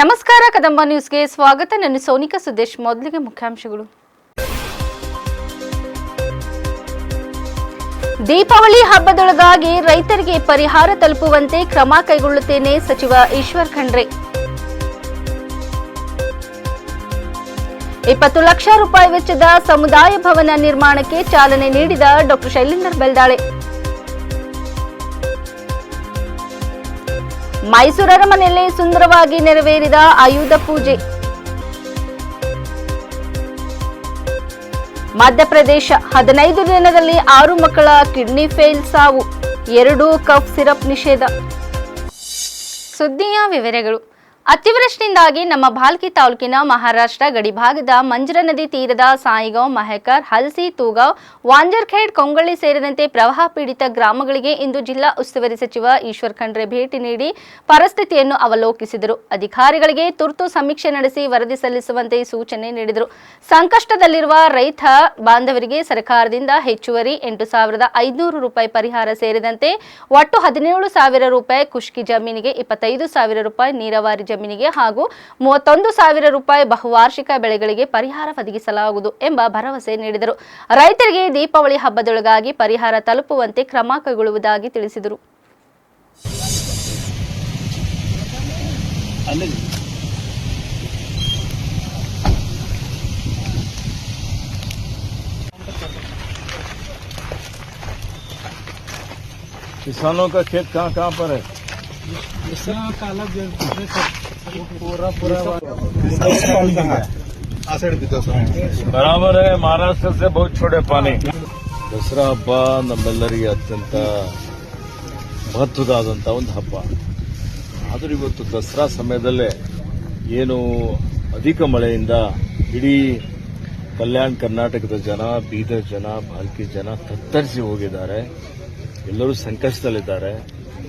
ನಮಸ್ಕಾರ, ಕದಂಬ ನ್ಯೂಸ್ಗೆ ಸ್ವಾಗತ. ನಾನು ಸೋನಿಕಾ ಸುದೇಶ್, ಮೊದಲಿಗೆ ಮುಖ್ಯಾಂಶಗಳು. ದೀಪಾವಳಿ ಹಬ್ಬದೊಳಗಾಗಿ ರೈತರಿಗೆ ಪರಿಹಾರ ತಲುಪುವಂತೆ ಕ್ರಮ ಕೈಗೊಳ್ಳುತ್ತೇನೆ ಸಚಿವ ಈಶ್ವರ್ ಖಂಡ್ರೆ. ಇಪ್ಪತ್ತು ಲಕ್ಷ ರೂಪಾಯಿ ವೆಚ್ಚದ ಸಮುದಾಯ ಭವನ ನಿರ್ಮಾಣಕ್ಕೆ ಚಾಲನೆ ನೀಡಿದ ಡಾಕ್ಟರ್ ಶೈಲೇಂದರ್ ಬೆಲ್ದಾಳೆ. ಮೈಸೂರು ಅರಮನೆಯಲ್ಲಿ ಸುಂದರವಾಗಿ ನೆರವೇರಿದ ಆಯುಧ ಪೂಜೆ. ಮಧ್ಯಪ್ರದೇಶ ಹದಿನೈದು ದಿನದಲ್ಲಿ ಆರು ಮಕ್ಕಳ ಕಿಡ್ನಿ ಫೇಲ್ ಸಾವು, ಎರಡು ಕಫ್ ಸಿರಪ್ ನಿಷೇಧ. ಸುದ್ದಿಯ ವಿವರಗಳು. ಅತಿವೃಷ್ಟಿಯಿಂದಾಗಿ ನಮ್ಮ ಭಾಲ್ಕಿ ತಾಲೂಕಿನ ಮಹಾರಾಷ್ಟ್ರ ಗಡಿಭಾಗದ ಮಂಜರ ನದಿ ತೀರದ ಸಾಯಿಗಾಂವ್, ಮಹೇಕರ್, ಹಲ್ಸಿ, ತೂಗಾವ್, ವಾಂಜರ್ಖೇಡ್, ಕೊಂಗಳ್ಳಿ ಸೇರಿದಂತೆ ಪ್ರವಾಹ ಪೀಡಿತ ಗ್ರಾಮಗಳಿಗೆ ಇಂದು ಜಿಲ್ಲಾ ಉಸ್ತುವಾರಿ ಸಚಿವ ಈಶ್ವರ್ ಖಂಡ್ರೆ ಭೇಟಿ ನೀಡಿ ಪರಿಸ್ಥಿತಿಯನ್ನು ಅವಲೋಕಿಸಿದರು. ಅಧಿಕಾರಿಗಳಿಗೆ ತುರ್ತು ಸಮೀಕ್ಷೆ ನಡೆಸಿ ವರದಿ ಸಲ್ಲಿಸುವಂತೆ ಸೂಚನೆ ನೀಡಿದರು. ಸಂಕಷ್ಟದಲ್ಲಿರುವ ರೈತ ಬಾಂಧವರಿಗೆ ಸರ್ಕಾರದಿಂದ ಹೆಚ್ಚುವರಿ ಎಂಟು ಸಾವಿರದ ಐದುನೂರು ರೂಪಾಯಿ ಪರಿಹಾರ ಸೇರಿದಂತೆ ಒಟ್ಟು ಹದಿನೇಳು ಸಾವಿರ ರೂಪಾಯಿ ಖುಷ್ಕಿ ಜಮೀನಿಗೆ ಇಪ್ಪತ್ತೈದು ಸಾವಿರ ರೂಪಾಯಿ ನೀರಾವರಿ ಜಮೀನಿಗೆ ಹಾಗೂ ಮೂವತ್ತೊಂದು ಸಾವಿರ ರೂಪಾಯಿ ಬಹುವಾರ್ಷಿಕ ಬೆಳೆಗಳಿಗೆ ಪರಿಹಾರ ಒದಗಿಸಲಾಗುವುದು ಎಂಬ ಭರವಸೆ ನೀಡಿದರು ರೈತರಿಗೆ ದೀಪಾವಳಿ ಹಬ್ಬದೊಳಗಾಗಿ ಪರಿಹಾರ ತಲುಪುವಂತೆ ಕ್ರಮ ಕೈಗೊಳ್ಳುವುದಾಗಿ ತಿಳಿಸಿದರು किसानों का खेत कहाँ कहाँ पर है इसमें काला गेट है सर पूरा पूरा ಬರಾಬರ್ है महाराष्ट्र से बहुत छोड़े पानी ದಸರಾ ಹಬ್ಬ ನಮ್ಮೆಲ್ಲರಿಗೆ ಅತ್ಯಂತ ಮಹತ್ವದಾದಂಥ ಒಂದು ಹಬ್ಬ ಆದರೂ ಇವತ್ತು ದಸರಾ ಸಮಯದಲ್ಲೇ ಏನು ಅಧಿಕ ಮಳೆಯಿಂದ ಇಡೀ ಕಲ್ಯಾಣ ಕರ್ನಾಟಕದ ಜನ ಬೀದರ್ ಜನ ಬಾಲ್ಕಿ ಜನ ತತ್ತರಿಸಿ ಹೋಗಿದ್ದಾರೆ ಎಲ್ಲರೂ ಸಂಕಷ್ಟದಲ್ಲಿದ್ದಾರೆ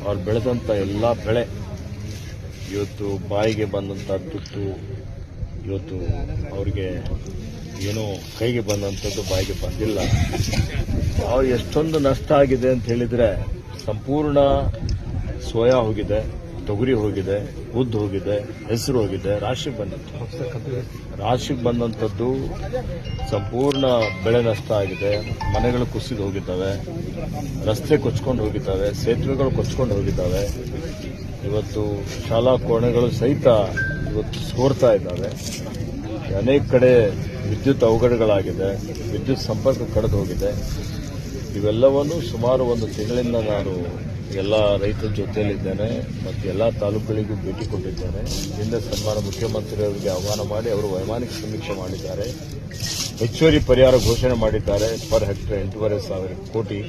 ಅವ್ರು ಬೆಳೆದಂಥ ಎಲ್ಲ ಬೆಳೆ. ಇವತ್ತು ಬಾಯಿಗೆ ಬಂದಂಥ ತುತ್ತು, ಇವತ್ತು ಅವ್ರಿಗೆ ಏನೋ ಕೈಗೆ ಬಂದಂಥದ್ದು ಬಾಯಿಗೆ ಬಂದಿಲ್ಲ. ಅವ್ರು ಎಷ್ಟೊಂದು ನಷ್ಟ ಆಗಿದೆ ಅಂತ ಹೇಳಿದ್ರೆ ಸಂಪೂರ್ಣ ಸೋಯಾ ಹೋಗಿದೆ, ತೊಗರಿ ಹೋಗಿದೆ, ಉದ್ದು ಹೋಗಿದೆ, ಹೆಸರು ಹೋಗಿದೆ, ರಾಶಿ ಬಂದಿತ್ತು. ರಾಶಿಗೆ ಬಂದಂಥದ್ದು ಸಂಪೂರ್ಣ ಬೆಳೆ ನಷ್ಟ ಆಗಿದೆ. ಮನೆಗಳು ಕುಸಿದು ಹೋಗಿದ್ದಾವೆ. ರಸ್ತೆ ಕೊಚ್ಕೊಂಡು ಹೋಗಿದ್ದಾವೆ. ಸೇತುವೆಗಳು ಕೊಚ್ಕೊಂಡು ಹೋಗಿದ್ದಾವೆ. ಇವತ್ತು ಶಾಲಾ ಕೋಣೆಗಳು ಸಹಿತ ಇವತ್ತು ಸೋರ್ತಾ ಇದ್ದಾವೆ. ಅನೇಕ ಕಡೆ ವಿದ್ಯುತ್ ಅವಘಡಗಳಾಗಿದೆ. ವಿದ್ಯುತ್ ಸಂಪರ್ಕ ಕಡಿದು ಹೋಗಿದೆ. ಇವೆಲ್ಲವನ್ನು ಸುಮಾರು ಒಂದು ತಿಂಗಳಿಂದ ನಾನು ಎಲ್ಲ ರೈತರ ಜೊತೆಯಲ್ಲಿದ್ದಾರೆ ಮತ್ತು ಎಲ್ಲ ತಾಲೂಕುಗಳಿಗೂ ಭೇಟಿ ಕೊಟ್ಟಿದ್ದಾರೆ ಹಿಂದೆ ಸನ್ಮಾನ ಮುಖ್ಯಮಂತ್ರಿಯವರಿಗೆ ಆಹ್ವಾನ ಮಾಡಿ ಅವರು ವೈಮಾನಿಕ ಸಮೀಕ್ಷೆ ಮಾಡಿದ್ದಾರೆ. ಹೆಚ್ಚುವರಿ ಪರಿಹಾರ ಘೋಷಣೆ ಮಾಡಿದ್ದಾರೆ. ಪರ್ ಹೆಕ್ಟರ್ ಎಂಟೂವರೆ ಸಾವಿರ ಕೋಟಿ.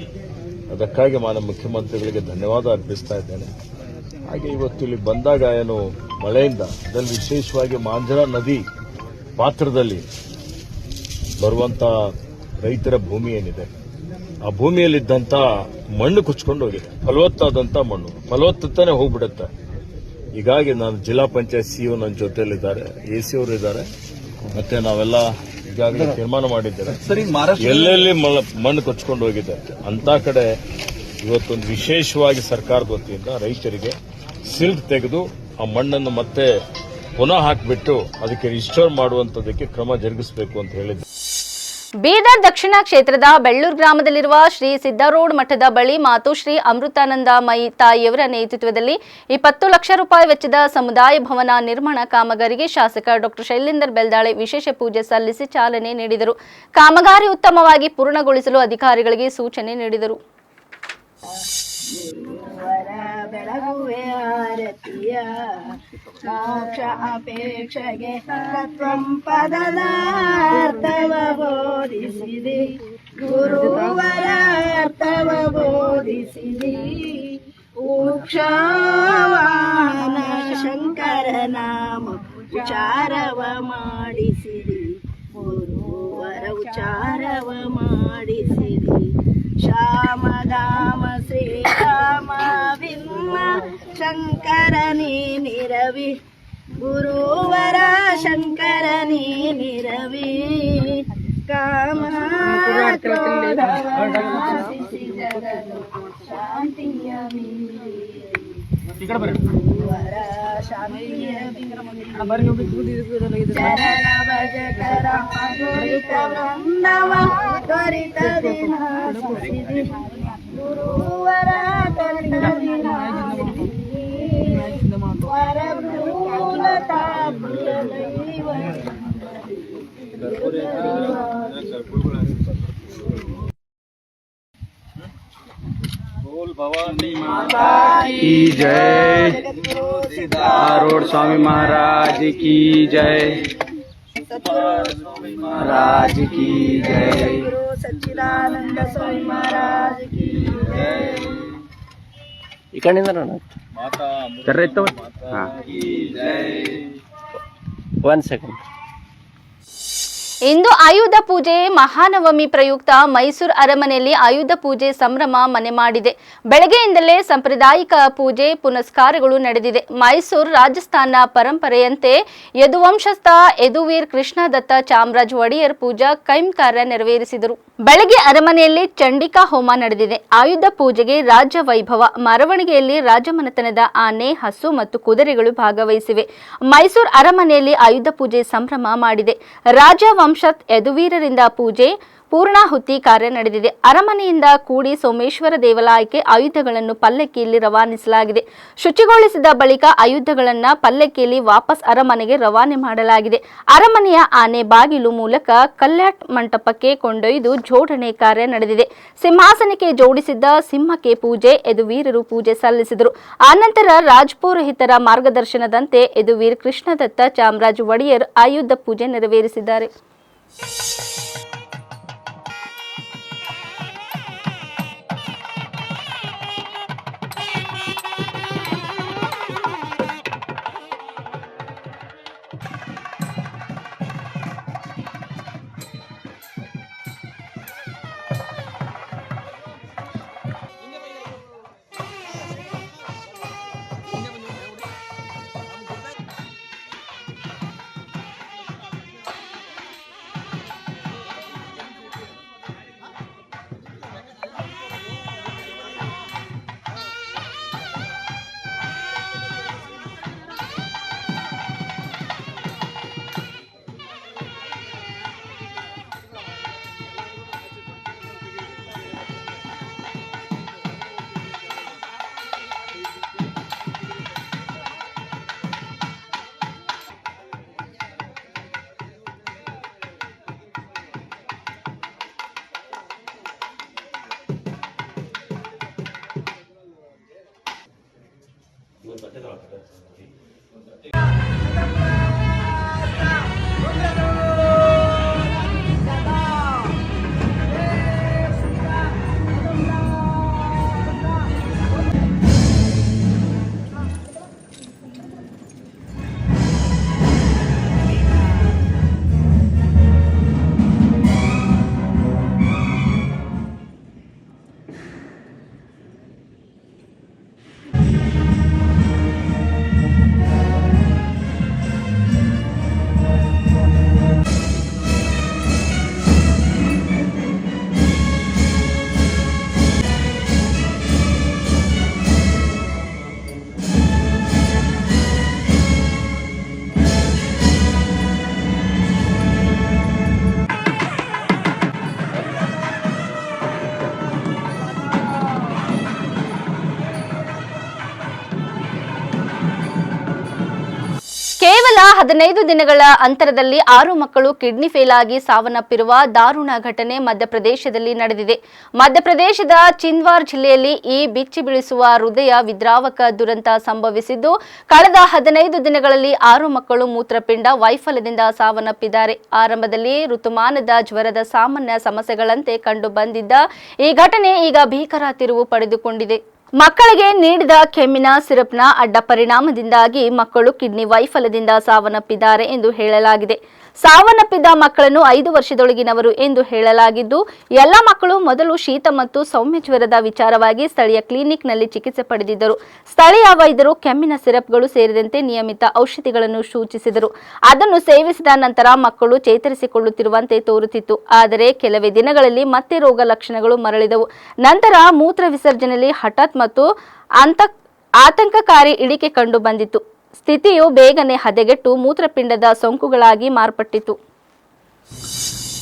ಅದಕ್ಕಾಗಿ ಮಾನ್ಯ ಮುಖ್ಯಮಂತ್ರಿಗಳಿಗೆ ಧನ್ಯವಾದ ಅರ್ಪಿಸ್ತಾ ಇದ್ದೇನೆ. ಹಾಗೆ ಇವತ್ತು ಇಲ್ಲಿ ಬಂದಾಗ ಏನು ಮಳೆಯಿಂದ, ಅದರಲ್ಲಿ ವಿಶೇಷವಾಗಿ ಮಾಂಜರಾ ನದಿ ಪಾತ್ರದಲ್ಲಿ ಬರುವಂತ ರೈತರ ಭೂಮಿ ಏನಿದೆ? ಆ ಭೂಮಿಯಲ್ಲಿದ್ದಂತ ಮಣ್ಣು ಕುಚ್ಕೊಂಡು ಹೋಗಿದೆ. ಫಲವತ್ತಾದಂತ ಮಣ್ಣು. ಫಲವತ್ತತಾನೆ ಹೋಗ್ಬಿಡುತ್ತೆ. ಹೀಗಾಗಿ ನಾನು ಜಿಲ್ಲಾ ಪಂಚಾಯತ್ ಸಿಇಒ ನನ್ನ ಜೊತೆಯಲ್ಲಿದ್ದಾರೆ. ಎ ಸಿ ಅವರು ಇದ್ದಾರೆ. ಮತ್ತೆ ನಾವೆಲ್ಲ ಈಗಾಗಲೇ ತೀರ್ಮಾನ ಮಾಡಿದ್ದೇವೆ. ಎಲ್ಲೆಲ್ಲಿ ಮಣ್ಣು ಕೊಚ್ಕೊಂಡು ಹೋಗಿದೆ ಅಂತ ಕಡೆ ಇವತ್ತೊಂದು ವಿಶೇಷವಾಗಿ ಸರ್ಕಾರದ ವತಿಯಿಂದ ರೈತರಿಗೆ ಸಿಲ್ಕ್ ತೆಗೆದು ಆ ಮಣ್ಣನ್ನು ಮತ್ತೆ ಪುನಃ ಹಾಕಿಬಿಟ್ಟು ಅದಕ್ಕೆ ರಿಸ್ಟೋರ್ ಮಾಡುವಂಥದ್ದಕ್ಕೆ ಕ್ರಮ ಜರುಗಿಸಬೇಕು ಅಂತ ಹೇಳಿದ್ದೆ ಬೀದರ್ ದಕ್ಷಿಣ ಕ್ಷೇತ್ರದ ಬೆಳ್ಳೂರು ಗ್ರಾಮದಲ್ಲಿರುವ ಶ್ರೀ ಸಿದ್ದಾರೂಢ ಮಠದ ಬಳಿ ಮಾತು ಶ್ರೀ ಅಮೃತಾನಂದ ಮೈ ತಾಯಿಯವರ ನೇತೃತ್ವದಲ್ಲಿ ಇಪ್ಪತ್ತು ಲಕ್ಷ ರೂಪಾಯಿ ವೆಚ್ಚದ ಸಮುದಾಯ ಭವನ ನಿರ್ಮಾಣ ಕಾಮಗಾರಿಗೆ ಶಾಸಕ ಡಾಕ್ಟರ್ ಶೈಲೇಂದರ್ ಬೆಲ್ದಾಳೆ ವಿಶೇಷ ಪೂಜೆ ಸಲ್ಲಿಸಿ ಚಾಲನೆ ನೀಡಿದರು. ಕಾಮಗಾರಿ ಉತ್ತಮವಾಗಿ ಪೂರ್ಣಗೊಳಿಸಲು ಅಧಿಕಾರಿಗಳಿಗೆ ಸೂಚನೆ ನೀಡಿದರು. ಬೆಳಗುವೆ ಆರತಿಯ ಮೋಕ್ಷ ಅಪೇಕ್ಷೆಗೆ ಪದಲಾರ್ಥವ ಬೋಧಿಸಿದೆ. ಗುರುವರ ಅರ್ಥವ ಬೋಧಿಸಿದೆ. ಉಕ್ಷವಾನ ಶಂಕರ ನಾಮ ಉಚಾರವ ಮಾಡಿಸಿರಿ ಗುರುವರ ಉಚಾರವ ಮಾಡಿಸಿರಿ ಶ್ಯಾಮಧಾಮ ಶ್ರೀರಾಮ ಶಂಕರನೇ ನಿರವಿ ಗುರುವರ ಶಂಕರನೇ ನಿರವಿ ಕಾಮ ಶಾಂತಿಯ ಮೀರಿ ಈ ಕಡೆ ಬರ್ರಿ ಗುರುವರ ಶಾಂತಿಯಲಿ ಚರಣ ಭಜಕರ ತ್ವರಿತ ವೃಂದವ ತ್ವರಿತದಿ ನಾಶಿಸಿದಿ ಗುರುವರ ಕರ್ತದಿ ನಾಶಿಸಿದಿ की जय आरोड स्वामी महाराज की जय महाराज की जय ಗುರು ಸಚ್ಚಿದಾನಂದ ಸ್ವಾಮಿ ಮಹಾರಾಜ್ ಕಿ ಈ ಕಣ್ಣಿಂದ ನೋಡ ಮಾತಾ ಕರ್ರೆ ಇತ್ತವ ಒನ್ ಸೆಕೆಂಡ್ ಇಂದು ಆಯುಧ ಪೂಜೆ ಮಹಾನವಮಿ ಪ್ರಯುಕ್ತ ಮೈಸೂರು ಅರಮನೆಯಲ್ಲಿ ಆಯುಧ ಪೂಜೆ ಸಂಭ್ರಮ ಮನೆ ಮಾಡಿದೆ. ಬೆಳಗ್ಗೆಯಿಂದಲೇ ಸಾಂಪ್ರದಾಯಿಕ ಪೂಜೆ ಪುನಸ್ಕಾರಗಳು ನಡೆದಿದೆ. ಮೈಸೂರು ರಾಜಸ್ಥಾನ ಪರಂಪರೆಯಂತೆ ಯದುವಂಶಸ್ಥ ಯದುವೀರ್ ಕೃಷ್ಣದತ್ತ ಚಾಮರಾಜ್ ಒಡೆಯರ್ ಪೂಜಾ ಕಾರ್ಯ ನೆರವೇರಿಸಿದರು. ಬೆಳಗ್ಗೆ ಅರಮನೆಯಲ್ಲಿ ಚಂಡಿಕಾ ಹೋಮ ನಡೆದಿದೆ. ಆಯುಧ ಪೂಜೆಗೆ ರಾಜ್ಯ ವೈಭವ. ಮರವಣಿಗೆಯಲ್ಲಿ ರಾಜಮನೆತನದ ಆನೆ, ಹಸು ಮತ್ತು ಕುದುರೆಗಳು ಭಾಗವಹಿಸಿವೆ. ಮೈಸೂರು ಅರಮನೆಯಲ್ಲಿ ಆಯುಧ ಪೂಜೆ ಸಂಭ್ರಮ ಮಾಡಿದೆ. ರಾಜ ವಂಶತ್ ಯದುವೀರರಿಂದ ಪೂಜೆ, ಪೂರ್ಣಾಹುತಿ ಕಾರ್ಯ ನಡೆದಿದೆ. ಅರಮನೆಯಿಂದ ಕೂಡಿ ಸೋಮೇಶ್ವರ ದೇವಾಲಯಕ್ಕೆ ಆಯುಧಗಳನ್ನು ಪಲ್ಲಕ್ಕಿಯಲ್ಲಿ ರವಾನಿಸಲಾಗಿದೆ. ಶುಚಿಗೊಳಿಸಿದ ಬಳಿಕ ಆಯುಧಗಳನ್ನು ಪಲ್ಲಕ್ಕಿಯಲ್ಲಿ ವಾಪಸ್ ಅರಮನೆಗೆ ರವಾನೆ ಮಾಡಲಾಗಿದೆ. ಅರಮನೆಯ ಆನೆ ಬಾಗಿಲು ಮೂಲಕ ಕಲ್ಯಾಟ್ ಮಂಟಪಕ್ಕೆ ಕೊಂಡೊಯ್ದು ಜೋಡಣೆ ಕಾರ್ಯ ನಡೆದಿದೆ. ಸಿಂಹಾಸನಕ್ಕೆ ಜೋಡಿಸಿದ್ದ ಸಿಂಹಕ್ಕೆ ಪೂಜೆ, ಯದುವೀರರು ಪೂಜೆ ಸಲ್ಲಿಸಿದರು. ಆನಂತರ ರಾಜಪುರೋಹಿತರ ಮಾರ್ಗದರ್ಶನದಂತೆ ಯದುವೀರ್ ಕೃಷ್ಣದತ್ತ ಚಾಮರಾಜ ಒಡೆಯರ್ ಆಯುಧ ಪೂಜೆ ನೆರವೇರಿಸಿದ್ದಾರೆ. Thank you. ಹದಿನೈದು ದಿನಗಳ ಅಂತರದಲ್ಲಿ ಆರು ಮಕ್ಕಳು ಕಿಡ್ನಿ ಫೇಲ್ ಆಗಿ ಸಾವನ್ನಪ್ಪಿರುವ ದಾರುಣ ಘಟನೆ ಮಧ್ಯಪ್ರದೇಶದಲ್ಲಿ ನಡೆದಿದೆ. ಮಧ್ಯಪ್ರದೇಶದ ಚಿಂದ್ವಾರ್ ಜಿಲ್ಲೆಯಲ್ಲಿ ಈ ಬಿಚ್ಚಿ ಬೀಳಿಸುವ ಹೃದಯ ವಿದ್ರಾವಕ ದುರಂತ ಸಂಭವಿಸಿದ್ದು, ಕಳೆದ ಹದಿನೈದು ದಿನಗಳಲ್ಲಿ ಆರು ಮಕ್ಕಳು ಮೂತ್ರಪಿಂಡ ವೈಫಲ್ಯದಿಂದ ಸಾವನ್ನಪ್ಪಿದ್ದಾರೆ. ಆರಂಭದಲ್ಲಿ ಋತುಮಾನದ ಜ್ವರದ ಸಾಮಾನ್ಯ ಸಮಸ್ಯೆಗಳಂತೆ ಕಂಡು ಬಂದಿದ್ದ ಈ ಘಟನೆ ಈಗ ಭೀಕರ ತಿರುವು ಪಡೆದುಕೊಂಡಿದೆ. ಮಕ್ಕಳಿಗೆ ನೀಡಿದ ಕೆಮ್ಮಿನ ಸಿರಪ್ನ ಅಡ್ಡ ಪರಿಣಾಮದಿಂದಾಗಿ ಮಕ್ಕಳು ಕಿಡ್ನಿ ವೈಫಲ್ಯದಿಂದ ಸಾವನ್ನಪ್ಪಿದ್ದಾರೆ ಎಂದು ಹೇಳಲಾಗಿದೆ. ಸಾವನ್ನಪ್ಪಿದ ಮಕ್ಕಳನ್ನು ಐದು ವರ್ಷದೊಳಗಿನವರು ಎಂದು ಹೇಳಲಾಗಿದ್ದು, ಎಲ್ಲ ಮಕ್ಕಳು ಮೊದಲು ಶೀತ ಮತ್ತು ಸೌಮ್ಯ ಜ್ವರದ ವಿಚಾರವಾಗಿ ಸ್ಥಳೀಯ ಕ್ಲಿನಿಕ್ನಲ್ಲಿ ಚಿಕಿತ್ಸೆ ಪಡೆದಿದ್ದರು. ಸ್ಥಳೀಯ ವೈದ್ಯರು ಕೆಮ್ಮಿನ ಸಿರಪ್ಗಳು ಸೇರಿದಂತೆ ನಿಯಮಿತ ಔಷಧಿಗಳನ್ನು ಸೂಚಿಸಿದರು. ಅದನ್ನು ಸೇವಿಸಿದ ನಂತರ ಮಕ್ಕಳು ಚೇತರಿಸಿಕೊಳ್ಳುತ್ತಿರುವಂತೆ ತೋರುತ್ತಿತ್ತು. ಆದರೆ ಕೆಲವೇ ದಿನಗಳಲ್ಲಿ ಮತ್ತೆ ರೋಗ ಲಕ್ಷಣಗಳು ಮರಳಿದವು. ನಂತರ ಮೂತ್ರ ವಿಸರ್ಜನೆಯಲ್ಲಿ ಹಠಾತ್ ಮತ್ತು ಅಂತ, ಆತಂಕಕಾರಿ ಇಳಿಕೆ ಕಂಡು ಬಂದಿತ್ತು ಸ್ಥಿತಿಯು ಬೇಗನೆ ಹದಗೆಟ್ಟು ಮೂತ್ರಪಿಂಡದ ಸೋಂಕುಗಳಾಗಿ ಮಾರ್ಪಟ್ಟಿತು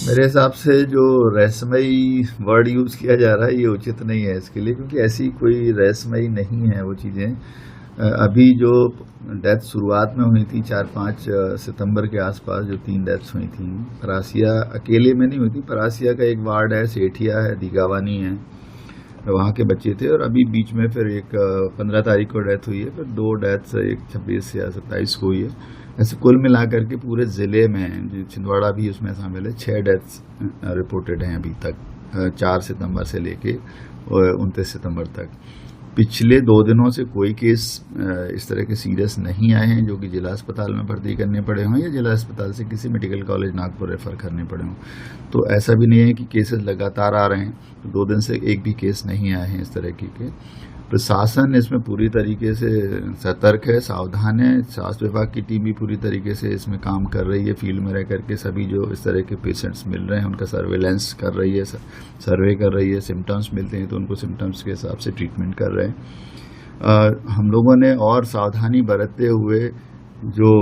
मेरे हिसाब से जो रहस्यमयी वर्ड यूज किया जा रहा है ये उचित नहीं है इसके लिए क्योंकि ऐसी कोई रहस्यमयी नहीं है वो चीज़ें अ, अभी जो डेथ शुरुआत में हुई थी चार पाँच अ, सितंबर के आसपास जो तीन डेथ्स हुई थी परासिया अकेले में नहीं हुई थी परासिया का एक वार्ड है सेठिया है दीगावानी है वहाँ के बच्चे थे और अभी बीच में फिर एक पंद्रह तारीख को डेथ हुई है, फिर दो डेथ्स, एक छब्बीस या सत्ताईस को हुई है। ऐसे कुल मिला करके पूरे ज़िले में छिंदवाड़ा भी उसमें शामिल है छः डेथ्स रिपोर्टेड हैं अभी तक चार सितंबर से लेके उनतीस सितंबर तक। पिछले दो दिनों से कोई केस इस तरह के सीरियस नहीं आए हैं जो कि जिला अस्पताल में भर्ती करने पड़े हों या जिला अस्पताल से किसी मेडिकल कॉलेज नागपुर रेफर करने पड़े हों। तो ऐसा भी नहीं है कि केसेस लगातार आ रहे हैं। तो दो दिन से एक भी केस नहीं आए हैं इस तरह की, के प्रशासन इसमें पूरी तरीके से सतर्क है सावधान है। स्वास्थ्य विभाग की टीम भी पूरी तरीके से इसमें काम कर रही है फ़ील्ड में रह करके सभी जो इस तरह के पेशेंट्स मिल रहे हैं उनका सर्वेलेंस कर रही है सर्वे कर रही है सिम्टम्स मिलते हैं तो उनको सिम्टम्स के हिसाब से ट्रीटमेंट कर रहे हैं। अ, हम लोगों ने और सावधानी बरतते हुए जो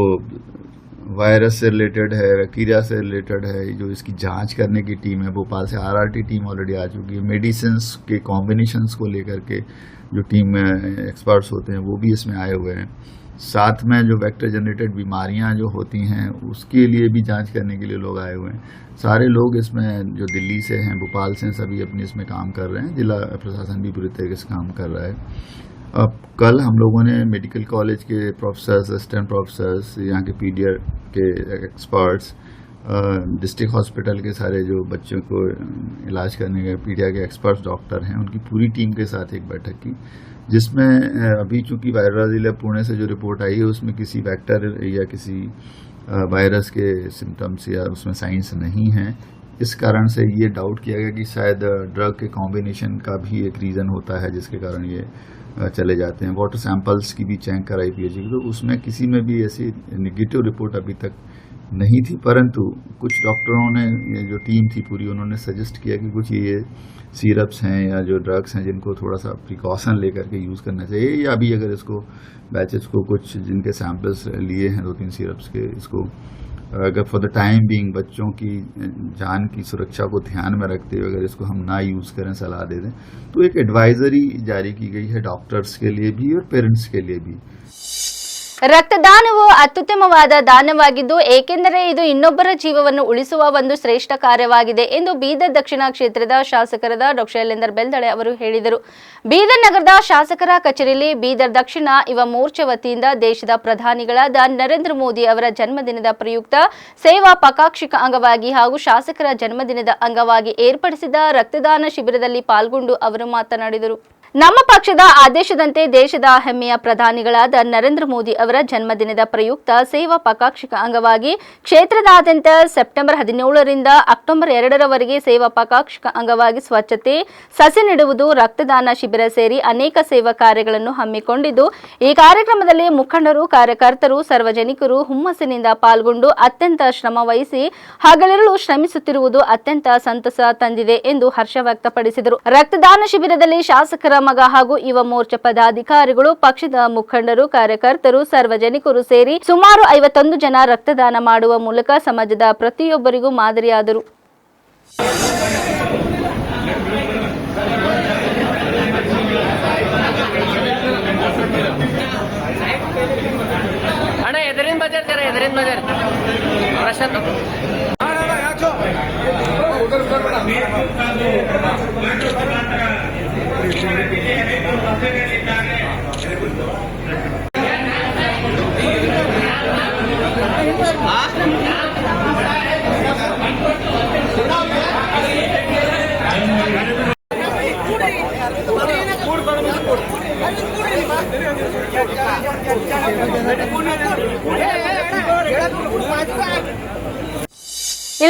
वायरस से रिलेटेड है बैक्टीरिया से रिलेटेड है जो इसकी जाँच करने की टीम है भोपाल से आरआरटी टीम ऑलरेडी आ चुकी है। मेडिसिन के कॉम्बिनेशंस को लेकर के जो टीम एक्सपर्ट्स होते हैं, वो भी इसमें आए हुए हैं। साथ में जो वेक्टर जनरेटेड बीमारियाँ जो होती हैं, उसके लिए भी जाँच करने के लिए लोग आए हुए हैं। सारे लोग इसमें जो दिल्ली से हैं, भोपाल से हैं, सभी अपनी इसमें काम कर रहे हैं। जिला प्रशासन भी पूरी तरीके से काम कर रहा है। अब कल हम लोगों ने मेडिकल कॉलेज के प्रोफेसर असिस्टेंट प्रोफेसर्स यहाँ के पीडियर के एक्सपर्ट्स डिस्ट्रिक्ट हॉस्पिटल के सारे जो बच्चों को इलाज करने के, पीडिया के एक्सपर्ट्स डॉक्टर हैं, उनकी पूरी टीम के साथ एक बैठक की, जिसमें अभी चूँकि वायरस जिला पुणे से जो रिपोर्ट आई है, उसमें किसी वेक्टर या किसी वायरस के सिम्टम्स या उसमें साइंस नहीं है। इस कारण से ये डाउट किया गया कि शायद ड्रग के कॉम्बिनेशन का भी एक रीज़न होता है, जिसके कारण ये चले जाते हैं। वाटर सैंपल्स की भी चेक कराई की तो उसमें किसी में भी ऐसी निगेटिव रिपोर्ट अभी तक नहीं थी, परंतु कुछ डॉक्टरों ने, ये जो टीम थी पूरी, उन्होंने सजेस्ट किया कि कुछ ये सिरप्स हैं या जो ड्रग्स हैं जिनको थोड़ा सा प्रिकॉशन लेकर के यूज़ करना चाहिए, या अभी अगर इसको बैचेस को कुछ जिनके सैंपल्स लिए हैं दो तीन सिरप्स के इसको, अगर फॉर द टाइम बीइंग बच्चों की जान की सुरक्षा को ध्यान में रखते हुए अगर इसको हम ना यूज़ करें, सलाह दे दें तो एक एडवाइजरी जारी की गई है डॉक्टर्स के लिए भी और पेरेंट्स के लिए भी। ರಕ್ತದಾನವು ಅತ್ಯುತ್ತಮವಾದ ದಾನವಾಗಿದ್ದು, ಏಕೆಂದರೆ ಇದು ಇನ್ನೊಬ್ಬರ ಜೀವವನ್ನು ಉಳಿಸುವ ಒಂದು ಶ್ರೇಷ್ಠ ಕಾರ್ಯವಾಗಿದೆ ಎಂದು ಬೀದರ್ ದಕ್ಷಿಣ ಕ್ಷೇತ್ರದ ಶಾಸಕರಾದ ಡಾಕ್ಟರ್ ಶೈಲೇಂದರ್ ಬೆಲ್ದಳೆ ಅವರು ಹೇಳಿದರು. ಬೀದರ್ ನಗರದ ಶಾಸಕರ ಕಚೇರಿಯಲ್ಲಿ ಬೀದರ್ ದಕ್ಷಿಣ ಯುವ ಮೋರ್ಚಾ ವತಿಯಿಂದ ದೇಶದ ಪ್ರಧಾನಿಗಳಾದ ನರೇಂದ್ರ ಮೋದಿ ಅವರ ಜನ್ಮದಿನದ ಪ್ರಯುಕ್ತ ಸೇವಾ ಪಕಾಕ್ಷಿಕ ಅಂಗವಾಗಿ ಹಾಗೂ ಶಾಸಕರ ಜನ್ಮದಿನದ ಅಂಗವಾಗಿ ಏರ್ಪಡಿಸಿದ ರಕ್ತದಾನ ಶಿಬಿರದಲ್ಲಿ ಪಾಲ್ಗೊಂಡು ಅವರು ಮಾತನಾಡಿದರು. ನಮ್ಮ ಪಕ್ಷದ ಆದೇಶದಂತೆ ದೇಶದ ಹೆಮ್ಮೆಯ ಪ್ರಧಾನಿಗಳಾದ ನರೇಂದ್ರ ಮೋದಿ ಅವರ ಜನ್ಮದಿನದ ಪ್ರಯುಕ್ತ ಸೇವಾ ಪಕಾಕ್ಷಿಕ ಅಂಗವಾಗಿ ಕ್ಷೇತ್ರದಾದ್ಯಂತ ಸೆಪ್ಟೆಂಬರ್ ಹದಿನೇಳರಿಂದ ಅಕ್ಟೋಬರ್ ಎರಡರವರೆಗೆ ಸೇವಾ ಪಕಾಕ್ಷಿಕ ಅಂಗವಾಗಿ ಸ್ವಚ್ಛತೆ, ಸಸಿ ನೆಡುವುದು, ರಕ್ತದಾನ ಶಿಬಿರ ಸೇರಿ ಅನೇಕ ಸೇವಾ ಕಾರ್ಯಗಳನ್ನು ಹಮ್ಮಿಕೊಂಡಿದ್ದು, ಈ ಕಾರ್ಯಕ್ರಮದಲ್ಲಿ ಮುಖಂಡರು, ಕಾರ್ಯಕರ್ತರು, ಸಾರ್ವಜನಿಕರು ಹುಮ್ಮಸ್ಸಿನಿಂದ ಪಾಲ್ಗೊಂಡು ಅತ್ಯಂತ ಶ್ರಮ ವಹಿಸಿ ಹಗಲಿರುಳು ಶ್ರಮಿಸುತ್ತಿರುವುದು ಅತ್ಯಂತ ಸಂತಸ ತಂದಿದೆ ಎಂದು ಹರ್ಷ ವ್ಯಕ್ತಪಡಿಸಿದರು. ರಕ್ತದಾನ ಶಿಬಿರದಲ್ಲಿ ಶಾಸಕರ ಮಗ ಹಾಗೂ ಯುವ ಮೋರ್ಚಾ ಪದಾಧಿಕಾರಿಗಳು, ಪಕ್ಷದ ಮುಖಂಡರು, ಕಾರ್ಯಕರ್ತರು, ಸಾರ್ವಜನಿಕರು ಸೇರಿ ಸುಮಾರು ಐವತ್ತೊಂದು ಜನ ರಕ್ತದಾನ ಮಾಡುವ ಮೂಲಕ ಸಮಾಜದ ಪ್ರತಿಯೊಬ್ಬರಿಗೂ ಮಾದರಿಯಾದರು.